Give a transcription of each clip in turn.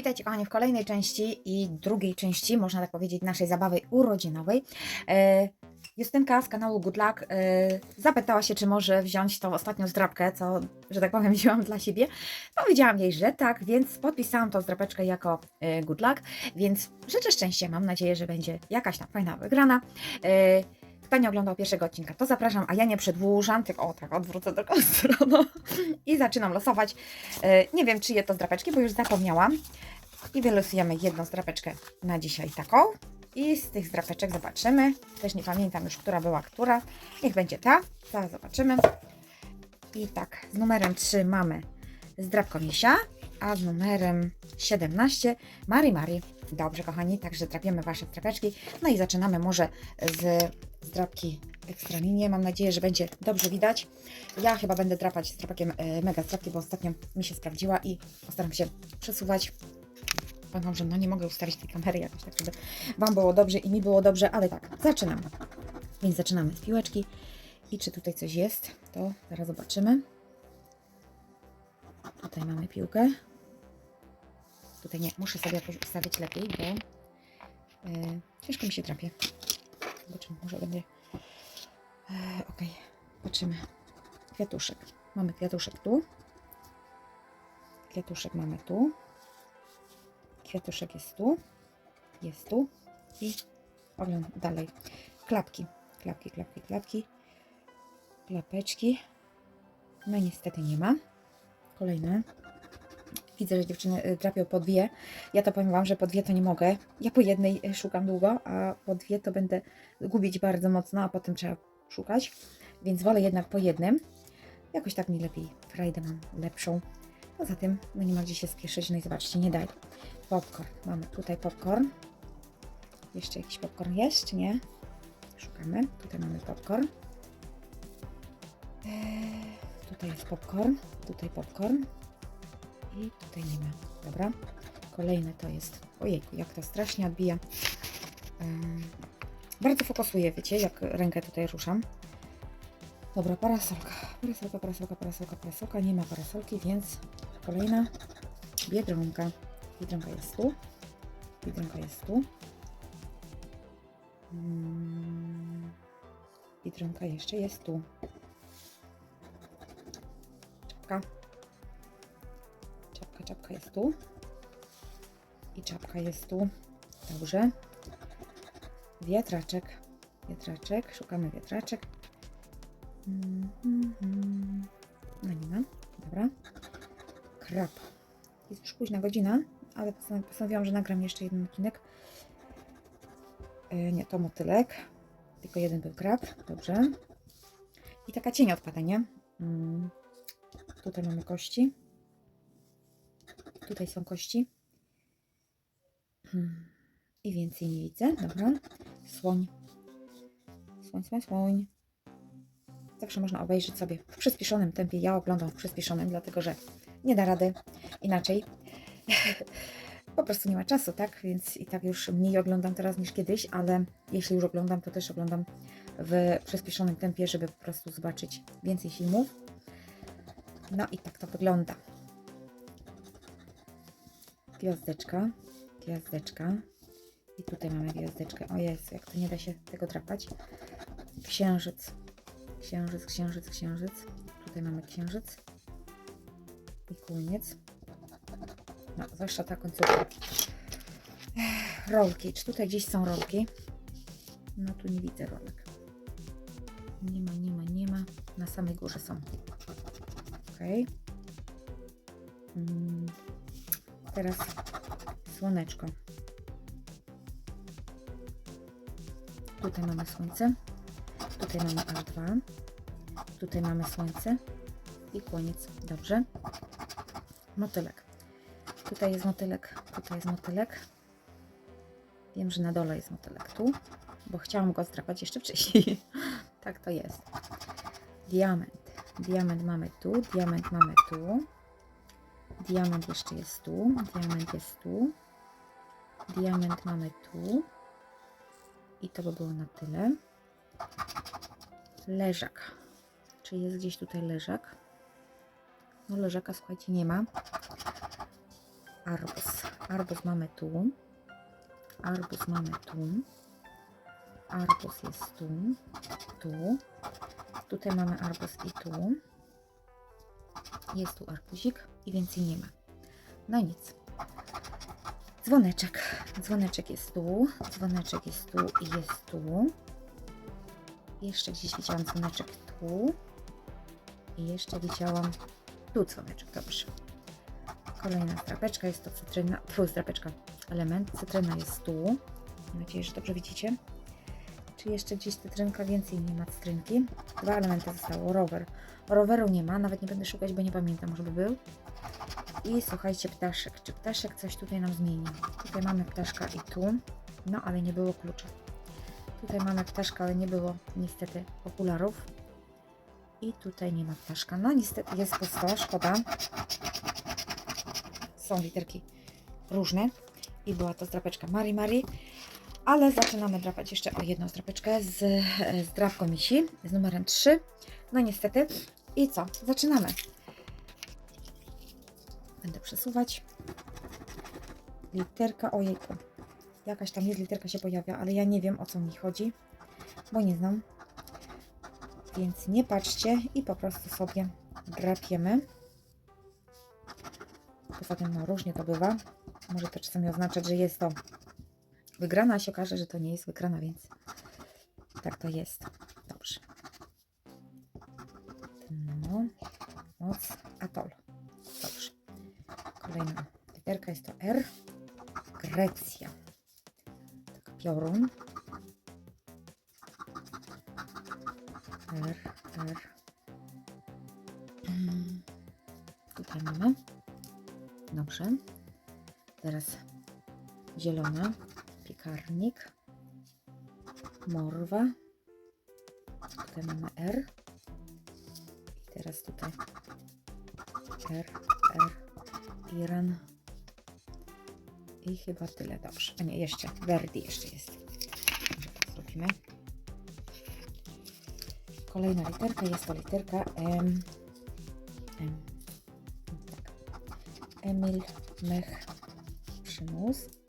Witajcie kochani w kolejnej części i drugiej części, można tak powiedzieć, naszej zabawy urodzinowej. E, Justynka z kanału Good Luck e, zapytała się, czy może wziąć tą ostatnią zdrabkę, co, że tak powiem, wzięłam dla siebie. Powiedziałam jej, że tak, więc podpisałam tą zdrabeczkę jako e, Good Luck, więc życzę szczęścia, mam nadzieję, że będzie jakaś tam fajna wygrana. Kto nie oglądał pierwszego odcinka, to zapraszam, a ja nie przedłużam, tylko o tak, odwrócę drugą stroną i zaczynam losować. E, Nie wiem, czyje to zdrapeczki, bo już zapomniałam. I wylosujemy jedną zdrapeczkę na dzisiaj taką. I z tych zdrapeczek zobaczymy. Też nie pamiętam już, która była która. Niech będzie ta. Zaraz zobaczymy. I tak, z numerem 3 mamy zdrapko Misia, a z numerem 17 Mari Mari. Dobrze, kochani, także drapiemy Wasze zdrapeczki. No i zaczynamy może z zdrapki ekstra mini. Mam nadzieję, że będzie dobrze widać. Ja chyba będę drapać zdrapakiem e, mega zdrapki, bo ostatnio mi się sprawdziła i postaram się przesuwać. Wam, że no nie mogę ustawić tej kamery jakoś tak, żeby Wam było dobrze i mi było dobrze, ale tak, zaczynamy. Więc zaczynamy z piłeczki. I czy tutaj coś jest, to zaraz zobaczymy. Tutaj mamy piłkę. Tutaj nie, muszę sobie jakoś ustawić lepiej, bo e, ciężko mi się drapie. Zobaczymy, może będzie... E, ok, patrzymy. Kwiatuszek. Mamy kwiatuszek tu. Kwiatuszek mamy tu. Kwiatuszek jest tu. Jest tu. I oglądam dalej. Klapki. Klapki, klapki, klapki. Klapeczki. No niestety nie ma. Kolejne. Widzę, że dziewczyny y, drapią po dwie. Ja to powiem Wam, że po dwie to nie mogę. Ja po jednej y, szukam długo, a po dwie to będę gubić bardzo mocno, a potem trzeba szukać. Więc wolę jednak po jednym. Jakoś tak mi lepiej. Frajdę mam lepszą. Poza tym, no nie ma gdzie się spieszyć. No i zobaczcie, nie daj. Popcorn. Mamy tutaj popcorn. Jeszcze jakiś popcorn jest, nie? Szukamy. Tutaj mamy popcorn. Eee, tutaj jest popcorn. Tutaj popcorn. I tutaj nie ma. Dobra. Kolejne to jest. Ojejku, jak to strasznie odbija. Bardzo fokusuję, wiecie, jak rękę tutaj ruszam. Dobra, parasolka. Parasolka, parasolka, parasolka, parasolka. Nie ma parasolki, więc kolejna biedronka. Biedronka jest tu. Biedronka jest tu. Biedronka jeszcze jest tu. Czapka. Czapka, jest tu. I czapka jest tu. Dobrze. Wiatraczek. Wiatraczek. Szukamy wiatraczek. Mhm. No nie ma. Dobra. Krab. Jest już późna godzina, ale postan- postanowiłam, że nagram jeszcze jeden odcinek. E, nie, to motylek. Tylko jeden był krab. Dobrze. I taka cień odpada, nie? Mm. Tutaj mamy kości. Tutaj są kości. Hmm. I więcej nie widzę. Dobra. Słoń. Słoń, słoń, słoń. Zawsze można obejrzeć sobie w przyspieszonym tempie. Ja oglądam w przyspieszonym, dlatego że nie da rady inaczej. po prostu nie ma czasu, tak? Więc i tak już mniej oglądam teraz niż kiedyś, ale jeśli już oglądam, to też oglądam w przyspieszonym tempie, żeby po prostu zobaczyć więcej filmów. No i tak to wygląda. Gwiazdeczka, gwiazdeczka. I tutaj mamy gwiazdeczkę. O jest, jak to nie da się tego drapać. Księżyc. Księżyc, księżyc, księżyc. Tutaj mamy księżyc. I kłoniec. No, zwłaszcza ta końcówka. Rolki. Czy tutaj gdzieś są rolki? No tu nie widzę rolek. Nie ma, nie ma, nie ma. Na samej górze są. Okej. Mm. Teraz słoneczko. Tutaj mamy słońce. Tutaj mamy A2. Tutaj mamy słońce. I koniec. Dobrze. Motylek. Tutaj jest motylek. Tutaj jest motylek. Wiem, że na dole jest motylek. Tu. Bo chciałam go zdrapać jeszcze wcześniej. tak to jest. Diament. Diament mamy tu. Diament mamy tu. Diament jeszcze jest tu. Diament jest tu. Diament mamy tu. I to by było na tyle. Leżak. Czy jest gdzieś tutaj leżak? No leżaka, słuchajcie, nie ma. arbuz. Arbuz mamy tu. Arbuz mamy tu. Arbuz jest tu. Tu. Tutaj mamy arbuz i tu. Jest tu arbuzik i więcej nie ma. No nic. Dzwoneczek. Dzwoneczek jest tu. Dzwoneczek jest tu i jest tu. Jeszcze gdzieś widziałam dzwoneczek tu. I jeszcze widziałam tu dzwoneczek. Dobrze. Kolejna zdrapeczka jest to cytryna. Tfu, zdrapeczka. Element. Cytryna jest tu. Mam nadzieję, że dobrze widzicie. Czy jeszcze gdzieś cytrynka? Więcej nie ma cytrynki. Dwa elementy zostało. Rower. Roweru nie ma. Nawet nie będę szukać, bo nie pamiętam, może by był. I słuchajcie, ptaszek. Czy ptaszek coś tutaj nam zmieni? Tutaj mamy ptaszka i tu. No, ale nie było klucza. Tutaj mamy ptaszka, ale nie było niestety okularów. I tutaj nie ma ptaszka. No niestety jest pusto, szkoda. Są literki różne. I była to zdrapeczka Mari Mari. Ale zaczynamy drapać jeszcze o jedną zdrapeczkę z, z drapką misi, z numerem 3. No niestety. I co? Zaczynamy. Będę przesuwać. Literka, ojejku. Jakaś tam jest literka się pojawia, ale ja nie wiem o co mi chodzi, bo nie znam. Więc nie patrzcie i po prostu sobie drapiemy. Poza tym no, różnie to bywa. Może to czasami oznaczać, że jest to wygrana, a się okaże, że to nie jest wygrana, więc tak to jest. Dobrze. No, moc, atol. Dobrze. Kolejna literka jest to R. Grecja. Tak, piorun. R, R. Mm, Tutaj mamy. Dobrze. Teraz zielona. Piekarnik. Morwa. Tutaj mamy R. I teraz tutaj R, R. Iran. I chyba tyle. Dobrze. A nie, jeszcze. Verdi jeszcze jest. Może tak zrobimy. Kolejna literka jest to literka M. M. Tak. Emil Mech Przymus.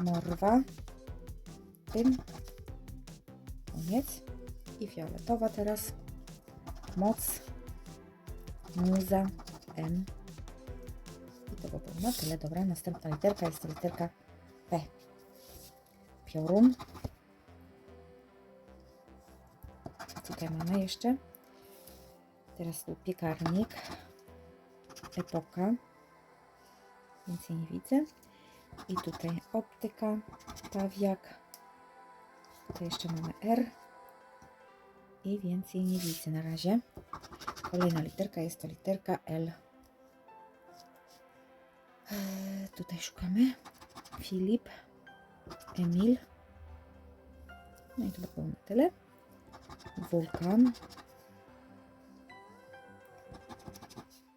Morwa. Tym. Koniec. I fioletowa teraz. Moc. Muza. M. I to by było na tyle. Dobra, następna literka jest to literka P. Piorun. Tutaj mamy jeszcze. Teraz tu piekarnik. Epoka. Więcej nie widzę. I tutaj optyka. Pawiak. Tutaj jeszcze mamy R. I więcej nie widzę na razie. Kolejna literka jest to literka L. Eee, tutaj szukamy. Filip. Emil. No i to by było na tyle. Wulkan.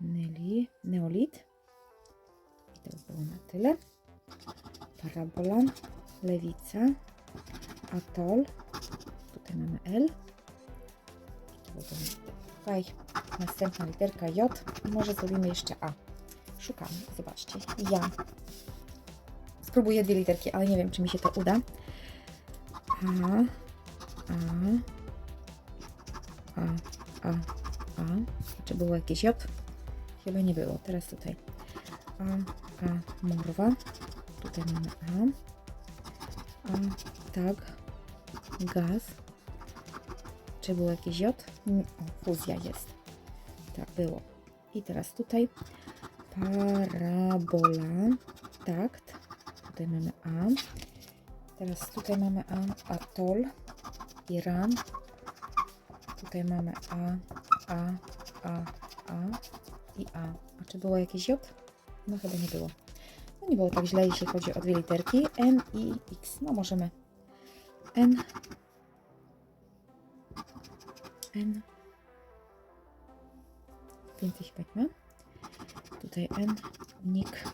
Nelly. Neolit. I to by było na tyle. Parabola. Lewica. Atol. Tutaj mamy L. Tutaj następna literka J. I może zrobimy jeszcze A. Szukamy. Zobaczcie. Ja. Spróbuję dwie literki, ale nie wiem, czy mi się to uda. A. A. A, A, A. Czy było jakieś J? Chyba nie było. Teraz tutaj. A, A, morwa. Tutaj mamy A. A, tak. Gaz. Czy było jakieś J? Fuzja jest. Tak, było. I teraz tutaj parabola. Takt. Tutaj mamy A. Teraz tutaj mamy A. Atol. Iran. Tutaj mamy A, A, A, A i A. A czy było jakieś J? No chyba nie było. Nie było tak źle, jeśli chodzi o dwie literki. N i X. No możemy N. N. Więcej chyba nie ma. Tutaj N, Nik,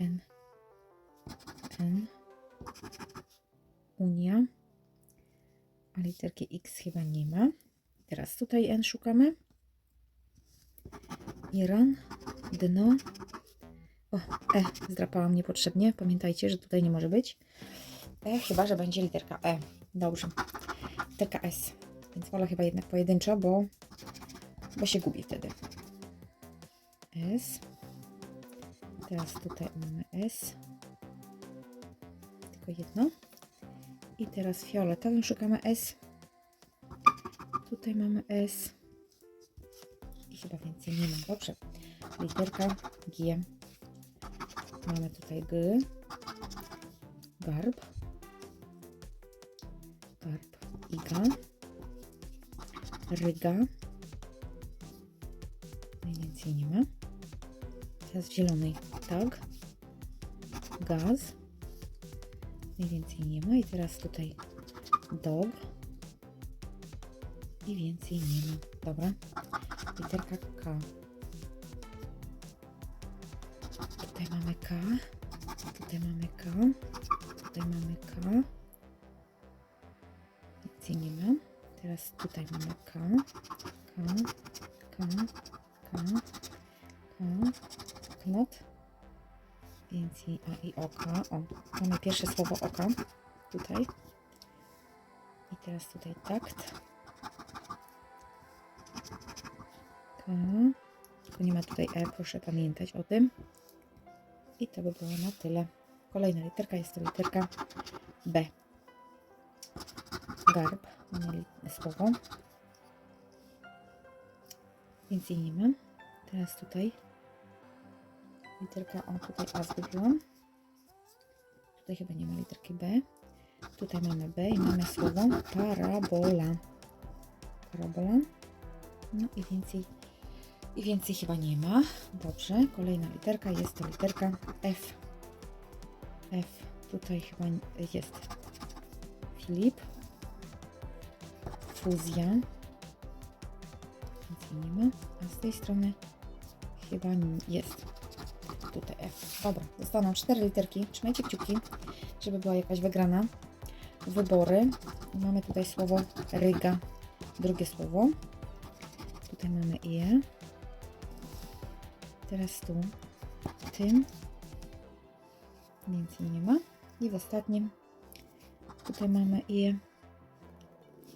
N, N, Unia, a literki X chyba nie ma. Teraz tutaj N szukamy. Iran, dno, O, E zdrapałam niepotrzebnie. Pamiętajcie, że tutaj nie może być. E, chyba, że będzie literka E. Dobrze. Literka S. Więc wolę chyba jednak pojedynczo, bo, bo się gubię wtedy. S. Teraz tutaj mamy S. Tylko jedno. I teraz fioletowym szukamy S. Tutaj mamy S. I chyba więcej nie mam. Dobrze. Literka G. Mamy tutaj G. Garb. Garb. Iga. Ryga. Najwięcej nie ma. Teraz zielonej tak. Gaz. Najwięcej nie ma. I teraz tutaj dog. I więcej nie ma. Dobra. Literka K. Tutaj mamy K. Tutaj mamy K. Tutaj mamy K. Więcej nie ma. Teraz tutaj mamy K. K. K. K. K. Knot. Więcej A i oka. O, mamy pierwsze słowo oka. Tutaj. I teraz tutaj takt. K. Tylko nie ma tutaj E, proszę pamiętać o tym. I to by było na tyle. Kolejna literka jest to literka B. Garb. Słowo. Więcej nie ma. Teraz tutaj literka O, tutaj A zgubiłam. Tutaj chyba nie ma literki B. Tutaj mamy B i mamy słowo parabola. Parabola. No i więcej, i więcej chyba nie ma. Dobrze, kolejna literka jest to literka F. F. Tutaj chyba jest Filip. Fuzja. Więcej nie ma. A z tej strony chyba jest. Tutaj F. Dobra, zostaną cztery literki. Trzymajcie kciuki, żeby była jakaś wygrana. Wybory. Mamy tutaj słowo Ryga. Drugie słowo. Tutaj mamy je. Teraz tu tym. Więcej nie ma. I w ostatnim tutaj mamy je.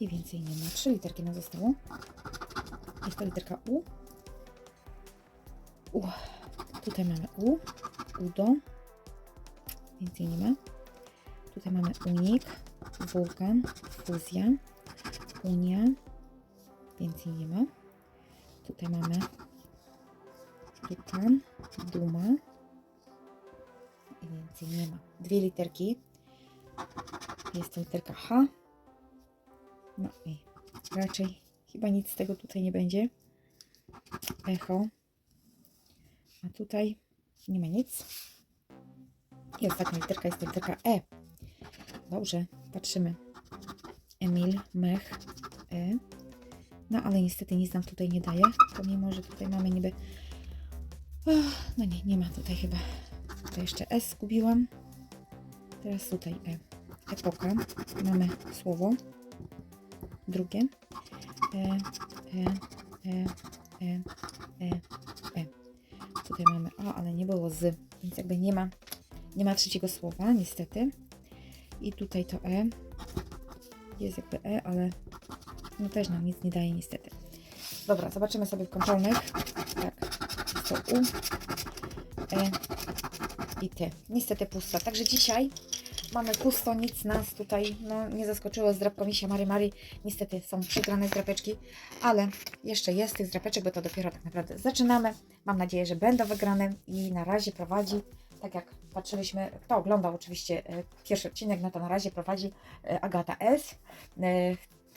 I więcej nie ma. Trzy literki nam zostało. Jest to literka U. U. Tutaj mamy U. Udo. Więcej nie ma. Tutaj mamy unik. Wulkan. Fuzja. Unia. Więcej nie ma. Tutaj mamy Tytan, Duma i więcej nie ma. Dwie literki. Jest literka H. No i raczej chyba nic z tego tutaj nie będzie. Echo. A tutaj nie ma nic. I ostatnia literka jest literka E. Dobrze, patrzymy. Emil, Mech, E. No ale niestety nic nam tutaj nie daje, pomimo, że tutaj mamy niby... No nie, nie ma tutaj chyba. Tutaj jeszcze S zgubiłam. Teraz tutaj E. Epoka. Mamy słowo. Drugie. E, E, E, E, E, E. Tutaj mamy A, ale nie było z, więc jakby nie ma, nie ma trzeciego słowa, niestety. I tutaj to E. Jest jakby E, ale no też nam nic nie daje niestety. Dobra, zobaczymy sobie w kontrolnych. To U, E i T. Niestety pusto. Także dzisiaj mamy pusto, nic nas tutaj no, nie zaskoczyło z drapką misia Mary Mary. Niestety są przegrane zdrapeczki, ale jeszcze jest tych zdrapeczek, bo to dopiero tak naprawdę zaczynamy. Mam nadzieję, że będą wygrane i na razie prowadzi, tak jak patrzyliśmy, kto oglądał oczywiście e, pierwszy odcinek, no to na razie prowadzi e, Agata S.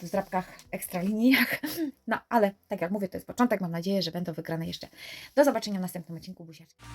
w zdrapkach ekstraliniach. No ale tak jak mówię, to jest początek. Mam nadzieję, że będą wygrane jeszcze. Do zobaczenia w następnym odcinku. Buziaczki.